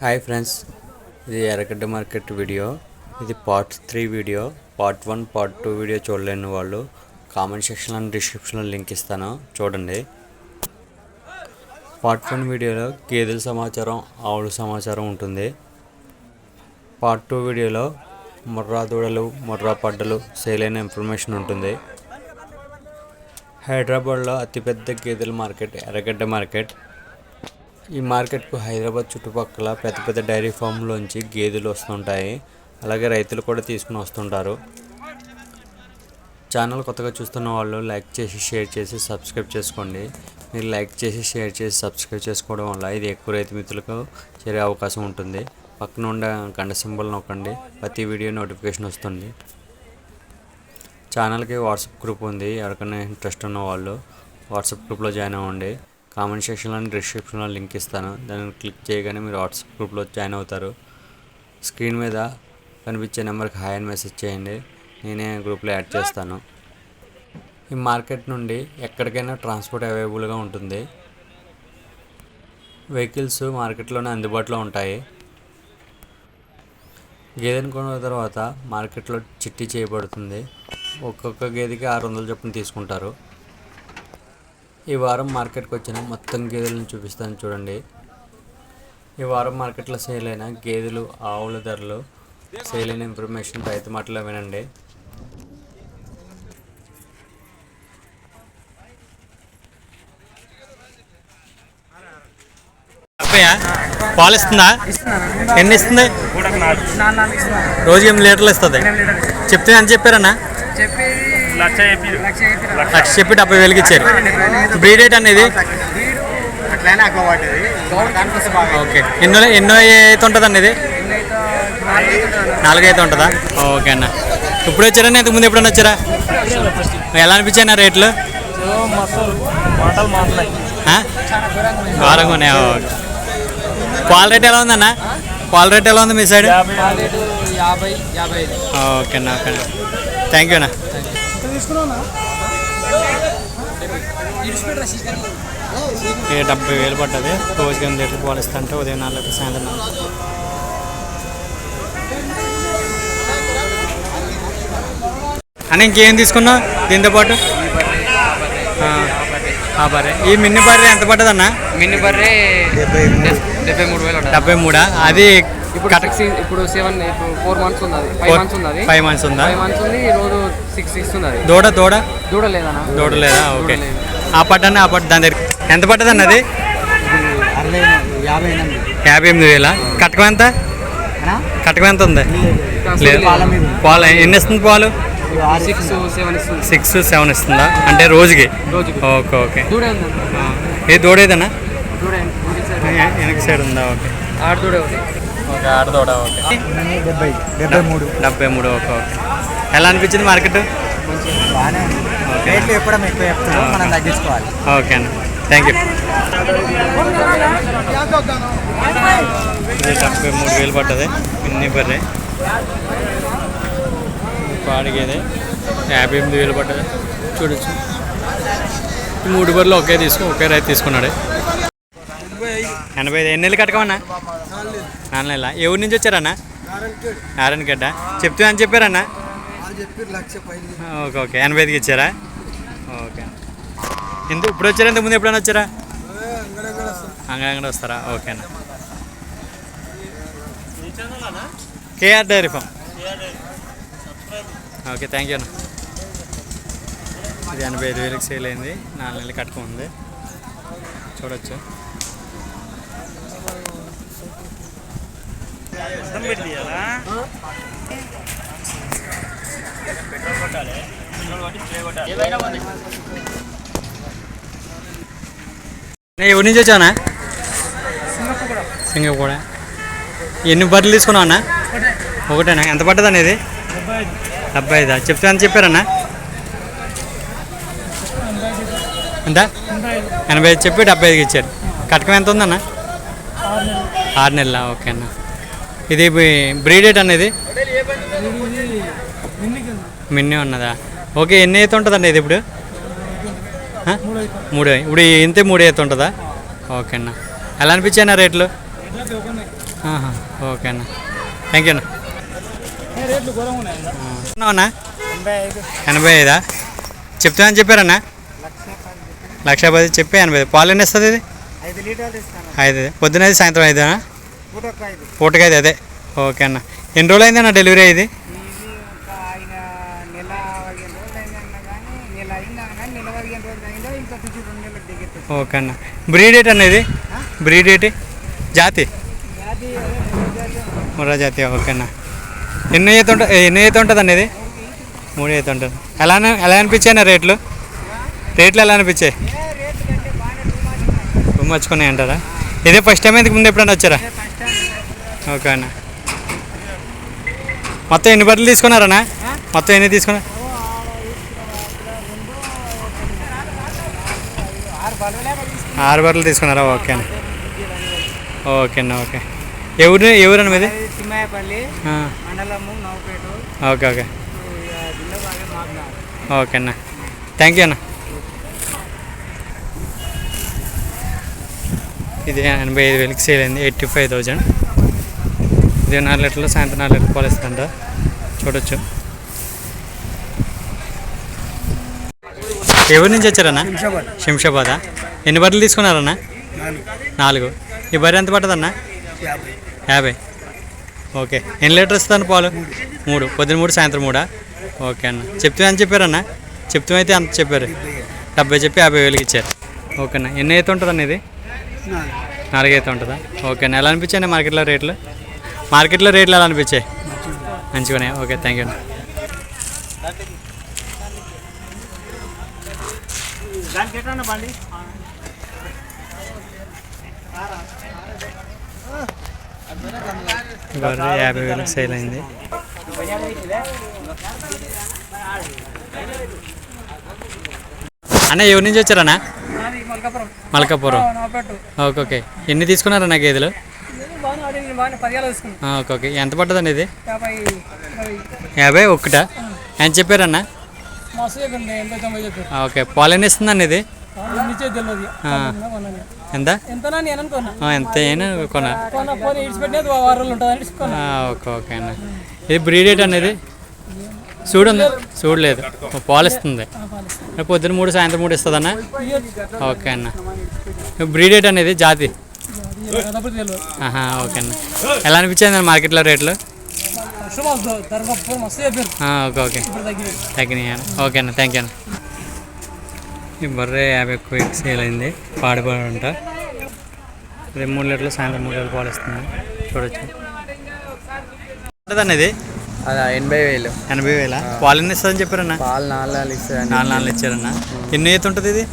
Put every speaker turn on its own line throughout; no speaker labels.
Hi friends ఇది Erragadda market video. ఇది part three video. Part one part two video చూడలేని వాళ్ళు కామెంట్ సెక్షన్లో డిస్క్రిప్షన్లో లింక్ ఇస్తాను. చూడండి. పార్ట్ వన్ వీడియోలో గేదెల సమాచారం ఆవుల సమాచారం ఉంటుంది. పార్ట్ టూ వీడియోలో ముర్రా దూడలు ముర్రా పడ్డలు సేల్ అయిన ఇన్ఫర్మేషన్ ఉంటుంది. హైదరాబాద్లో అతిపెద్ద గేదెల మార్కెట్ ఎర్రగడ్డ మార్కెట్. ఈ మార్కెట్కు హైదరాబాద్ చుట్టుపక్కల పెద్ద పెద్ద డైరీ ఫామ్లోంచి గేదెలు వస్తుంటాయి. అలాగే రైతులు కూడా తీసుకుని వస్తుంటారు. ఛానల్ కొత్తగా చూస్తున్న వాళ్ళు లైక్ చేసి షేర్ చేసి సబ్స్క్రైబ్ చేసుకోండి. మీరు లైక్ చేసి షేర్ చేసి సబ్స్క్రైబ్ చేసుకోవడం వల్ల ఇది ఎక్కువ రైతు మిత్రులకు చేరే అవకాశం ఉంటుంది. పక్కన ఉండే గంట సింబల్ నొక్కండి. ప్రతి వీడియో నోటిఫికేషన్ వస్తుంది. ఛానల్కి వాట్సాప్ గ్రూప్ ఉంది. ఎవరికైనా ఇంట్రెస్ట్ ఉన్న వాళ్ళు వాట్సాప్ గ్రూప్లో జాయిన్ అవ్వండి. కామెంట్ సెక్షన్లో డిస్క్రిప్షన్లో లింక్ ఇస్తాను. దాన్ని క్లిక్ చేయగానే మీరు వాట్సాప్ గ్రూప్లో జాయిన్ అవుతారు. స్క్రీన్ మీద కనిపించే నెంబర్కి హాయ్ అని మెసేజ్ చేయండి. నేనే గ్రూప్లో యాడ్ చేస్తాను. ఈ మార్కెట్ నుండి ఎక్కడికైనా ట్రాన్స్పోర్ట్ అవైలబుల్గా ఉంటుంది. వెహికల్స్ మార్కెట్లోనే అందుబాటులో ఉంటాయి. గేదెను కొన్న తర్వాత మార్కెట్లో చిట్టి చేయబడుతుంది. ఒక్కొక్క గేదెకి ఆరు వందల చొప్పున తీసుకుంటారు. ఈ వారం మార్కెట్కి వచ్చిన మొత్తం గేదెలను చూపిస్తాను చూడండి. ఈ వారం మార్కెట్లో సేల్ అయిన గేదెలు ఆవుల ధరలు సేల్ అయిన ఇన్ఫర్మేషన్ రైతు మాటలో వినండి.
పాలు ఇస్తుందా? ఎన్ని ఇస్తుంది? రోజుకి ఎనిమిది లీటర్లు ఇస్తుంది? చెప్తే ఎంత చెప్పారన్నా?
లక్ష చెప్పి
డెబ్బై వేలకి ఇచ్చారు. బ్రీడ్ రేట్ అనేది? ఓకే. ఎన్నో ఎన్నో అయితే ఉంటుంది అనేది
ఎన్నైతే నాలుగైతే ఉంటుంది.
ఓకే అన్న. ఇప్పుడు వచ్చారా ఇంతకు ముందు ఎప్పుడన్నా వచ్చారా? ఎలా అనిపించాయి రేట్లు?
మాట్లాయి
ఆ? ఘోరంగా ఉన్నాయా. పాల రేట్ ఎలా ఉందన్న? పాల రేట్ ఎలా ఉంది మీ సైడ్? ఓకే అన్న ఓకే థ్యాంక్ యూ అన్న. డెబ్బై వేలు పడ్డది. రోజుకి ఎనిమిది లీటర్లు పాలు ఇస్తుంటే ఉదయం నాలుగు లీటర్లు సాయంత్రం నాలుగు అన్న ఇంకేం తీసుకున్నావు దీంతో పాటు? ఆ, ఆ బర్రె. ఈ మిన్ని బర్రె ఎంత పడ్డది అన్న?
మిన్ని బర్రే డెబ్బై మూడు. వేలు
డెబ్బై మూడా? అది
ఇప్పుడు ఇప్పుడు సెవెన్ ఇప్పుడు ఫోర్ మంత్స్ ఉంది ఫైవ్ మంత్స్ ఉంది
ఫైవ్ మంత్స్ ఉందా?
ఫైవ్ మంత్స్ ఉంది. ఈ రోజు సిక్స్
దూడ దూడ?
దూడ లేదన్నా.
దూడ లేదా? ఓకే. ఆ పట్టన్న ఆ పట్టు దాని దగ్గర ఎంత పట్టదు అన్నది
యాభై ఎనిమిది.
వేల? కటకం ఎంత? కటకం ఎంత ఉంది? లేదు
పాల
ఎన్ని ఇస్తుంది పాలు?
సిక్స్ సెవెన్ ఇస్తుంది.
సిక్స్ సెవెన్ ఇస్తుందా? అంటే రోజుకి? Okay okay. ఏ దూడ ఏదన్నా?
దూడ
వెనక సైడ్ ఉందా? ఓకే.
ఆడ దూడ ఒకటి.
ఓకే ఆడదూడ ఓకే.
డెబ్బై డెబ్బై మూడు.
డెబ్బై మూడు ఓకే ఓకే. ఎలా అనిపించింది మార్కెట్?
బాగానే
ఓకే
రేట్లు ఎప్పుడూ ఎక్కువ చెప్తున్నాం మనం తగ్గించుకోవాలి.
ఓకే అన్న. Thank you. డెబ్బై మూడు వేలు పడ్డది. ఇన్ని బర్రె పాడిగేది. యాభై ఎనిమిది వేలు పడ్డది. చూడొచ్చు. మూడు బర్రెలు ఒకే తీసుకు ఒకే రైతు తీసుకున్నాడు. ఎనభై ఐదు ఎన్ని నెలలు కట్టకమన్నా? నాలుగు నెలల. ఊరి నుంచి వచ్చారన్నా? నారాయణగడ్డ చెప్తే అని చెప్పారన్నా? Okay okay. ఎనభై ఐదుకి ఇచ్చారా? ఓకే. ఎందుకు ఇప్పుడు వచ్చారా? ఇంతకు ముందు ఎప్పుడైనా వచ్చారా? అంగడంగడ వస్తారా? ఓకే అన్న. KR dairy farm. Okay thank you అన్న. ఇది ఎనభై ఐదు వేలకు సేల్ అయింది. నాలుగు నెలలు కట్టుకుంది. చూడొచ్చు. ఎవరి నుంచి వచ్చానా సింగపూర్. ఎన్ని బర్రెలు తీసుకున్నావు అన్న? ఒకటేనా? ఎంత పడ్డది అనేది డెబ్బై ఐదా. చెప్తే ఎంత చెప్పారన్నా? ఎంత? ఎనభై ఐదు చెప్పి డెబ్బై ఐదుకి ఇచ్చారు. కటకం ఎంత ఉందన్న? ఆరు నెలల? ఓకే అన్న. ఇది బ్రీడేట్ అనేది మిన్నీ ఉన్నదా? ఓకే ఎన్ని అయితే ఉంటుందండి ఇది ఇప్పుడు? మూడు. ఇప్పుడు ఇంతే మూడు అయితే ఉంటుందా? ఓకే అన్న. ఎలా అనిపించాయి రేట్లు? ఓకే అన్న. థ్యాంక్ యూ అన్న. ఎనభై ఐదా? చెప్తామని చెప్పారన్నా లక్ష పది చెప్పి ఎనభై ఐదు. పాలు ఎన్ని వస్తుంది ఇది?
ఐదు
పొద్దున ఐదు. సాయంత్రం ఐదా
పూటొక్క ఐదు.
పూటకి ఐదు అదే. ఓకే అన్న. ఎన్ని రోజులు అయిందన్న డెలివరీ ఇది
ఇది ఒక ఆయన నెల పదిహేను రోజులు అయిందన్న కానీ నెల అయిందా కానీ నెల పదిహేను రోజులు అయిందో ఇంకా కొంచెం రెండు నెలలకు దిగెత్తుంది
ఓకే అన్న బ్రీడ్ ఏంటి అనేది? బ్రీడ్ ఏంటి జాతి? ముర్రా జాతి ఓకే అన్న ఎన్ని ఈత ఉంటుంది ఎన్ని ఈత ఉంటుంది అనేది? మూడు ఈత ఉంటుంది. ఎలా ఎలా అనిపించాయి రేట్లు? రేట్లు ఎలా అనిపించాయి? మర్చుకున్నాయి అంటారా? ఇదే ఫస్ట్ టైం ఇంతకు ముందు ఎప్పుడైనా వచ్చారా? ఓకే అన్న మొత్తం ఎన్ని బట్టలు తీసుకున్నారన్నా? మొత్తం ఎన్ని తీసుకున్నారు
ఆరు
బట్టలు తీసుకున్నారా? ఓకే అన్న. ఓకే అన్న ఓకే. ఎవరు ఎవరన్న మీది?
తిమ్మాయపల్లి మండలము నవపేట
ఓకే ఓకే. ఓకే అన్న. థ్యాంక్ యూ అన్న. ఇది ఎనభై ఐదు వేలకి సేల్ అయింది. Eighty five thousand. ఇది నాలుగు లీటర్లు సాయంత్రం నాలుగు లీటర్లు పాలు ఇస్తుందంట చూడొచ్చు. ఎవరి నుంచి వచ్చారన్న? శంషాబాదా. ఎన్ని బట్టలు తీసుకున్నారన్న? నాలుగు. ఈ బర్రె ఎంత పట్టదన్న యాభై. ఓకే. ఎన్ని లీటర్ ఇస్తాను పాలు? మూడు. పొద్దున మూడు సాయంత్రం మూడా? ఓకే అన్న. చెప్తే అని చెప్పారన్న? చెప్తే అయితే అంత చెప్పారు. డెబ్బై చెప్పి యాభై వేలకి ఇచ్చారు. ఓకే అన్న. ఎన్ని అయితే ఉంటుంది అన్న ఇది? నాలుగు. అయితే ఉంటుందా? ఓకే అన్న. ఎలా అనిపించాయి మార్కెట్లో రేట్లు? మార్కెట్లో రేట్లు ఎలా అనిపించాయి? మంచిగానే ఓకే. థ్యాంక్ యూ
దానికి ఎట్లా బండి?
గొర్రె యాభై వేలకు సేల్ అయింది. అన్న ఎవరి నుంచి వచ్చారన్నా?
మల్కాపురం.
Okay okay. ఎన్ని తీసుకున్నారన్న గేదెలు?
బాగానే ఆడింది బాగానే పదివేలు తీసుకున్నాం.
ఆ, ఓకే ఓకే. ఎంత పడుతుందండి ఇది?
యాభై
ఒక్కటా? ఎంత చెప్పారన్న? ఓకే. పాలు ఎన్ని ఇస్తుందండి ఇది ఎంత? ఎంత అయినా కొన
కొన్న
ఓకే ఓకే అన్న. ఇది బ్రీడేట్ అనేది చూడండి. చూడలేదు. ఓ, పాలు ఇస్తుంది రేపు పొద్దున్న మూడు సాయంత్రం మూడు ఇస్తుందన్న? ఓకే అన్న. బ్రీడేట్ అనేది జాతి? ఓకే అన్న. ఎలా అనిపించింది మార్కెట్లో రేట్లు
ఫస్ట్ మస్తు తరగతి మస్తు చెప్పారు
ఆ, ఓకే ఓకే. తగ్గినాయి. అన్న ఓకే అన్న థ్యాంక్ యూ అన్న. ఈ బర్రె యాభై ఎక్కువ సేల్ అయింది. పాడిపోడంట ఇది మూడు లీటర్లు సాయంత్రం మూడు లీటర్లు పాలు ఇస్తుంది చూడొచ్చు. ఉంటుందన్న ఇది?
అదా ఎనభై వేలు.
ఎనభై వేల? పాలు ఎన్ని ఇస్తుందని చెప్పారన్న.
పాలు నాలుగు ఇస్తుంది
నాలుగు నాలుగు ఇచ్చారన్న. ఎన్ని ఈత ఉంటుంది ఇది?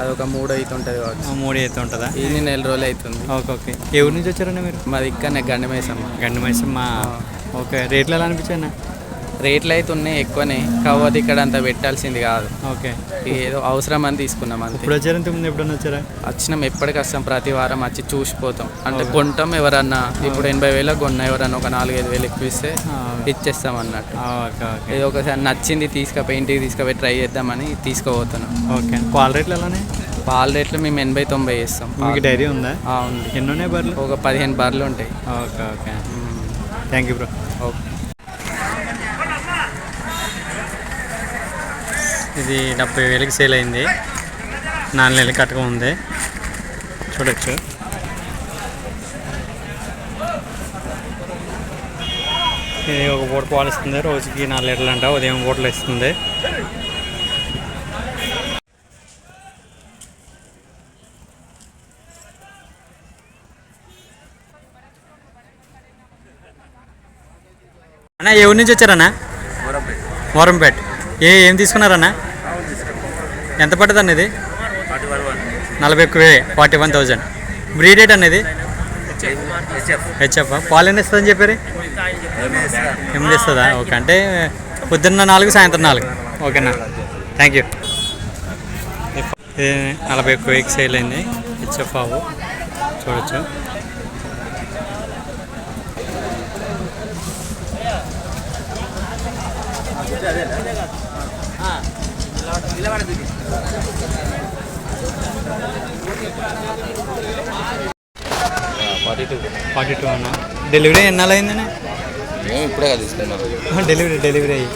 అది ఒక మూడు అయితే ఉంటుంది కావచ్చు.
మూడు ఈత ఉంటుందా?
ఇది నెల రోజులు అవుతుంది.
Okay okay. ఏ ఊరి నుంచి వచ్చారన్న మీరు?
మాది ఇక్కడ గండి మేసం
గండి మైసమ్మ ఓకే రేట్లు ఎలా అనిపించాయన్న
రేట్లు అయితే ఉన్నాయి ఎక్కువనే కాకపోతే ఇక్కడ అంత పెట్టాల్సింది కాదు.
ఓకే.
ఏదో అవసరం అని తీసుకున్నాం అంతే.
ఇంతకు ముందు ఎప్పుడన్నా వచ్చారా?
వచ్చినాం ఎప్పటికి వస్తాం ప్రతి వారం వచ్చి చూసిపోతాం. అంటే కొంటాం ఎవరన్నా ఇప్పుడు ఎనభై వేలకు కొన్నా ఎవరన్నా ఒక నాలుగైదు వేలు ఎక్కువ ఇస్తే ఇచ్చేస్తాం అన్నట్టు. ఏదో ఒకసారి నచ్చింది తీసుకపోయి ఇంటికి తీసుకుపోయి ట్రై చేద్దామని తీసుకుపోతున్నాం.
ఓకే. పాల రేట్లు ఎలానే?
పాల రేట్లు మేము ఎనభై తొంభై ఇస్తాం
మీకు డైరీ ఉందా?
ఉంది.
ఎన్ని ఉన్నాయి బర్రెలు
ఒక పదిహేను బార్లు ఉంటాయి.
Okay okay. Thank you bro
okay
ఇది డెబ్బై వేలకి సేల్ అయింది. నాలుగు నెలలు కట్టక ఉంది చూడొచ్చు. ఇది ఒక పూట పాలు ఇస్తుంది రోజుకి నాలుగు లీటర్లు అంట ఉదయం పూటలు ఇస్తుంది. అన్న ఊరి నుంచి వచ్చారన్నా? వరంపేట్. ఏ ఏం తీసుకున్నారన్నా? ఎంత పడుతుంది అనేది నలభై ఎక్కువ forty one thousand breed rate అనేది హెచ్ఎఫ్. పాలు ఎన్ని ఇస్తుందని చెప్పారు? ఎనిమిది ఇస్తుందా? ఓకే. అంటే పొద్దున్న నాలుగు సాయంత్రం నాలుగు. ఓకేనా? Thank you. ఇది నలభై ఎక్కువ ఎక్స్ సేల్ అయింది. హెచ్ఎఫ్ ఆవు. చూడొచ్చు.
Forty two.
ఫార్టీ టూ అన్న డెలివరీ ఎన్నాళ్ళు అయిందన్న
మేము ఇప్పుడే కదా తీసుకున్నాం.
డెలివరీ డెలివరీ అయ్యి.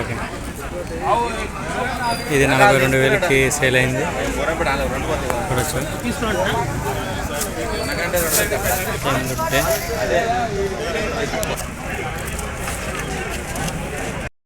ఓకే. ఇది నలభై రెండు వేలకి సేల్ అయింది. చూడొచ్చు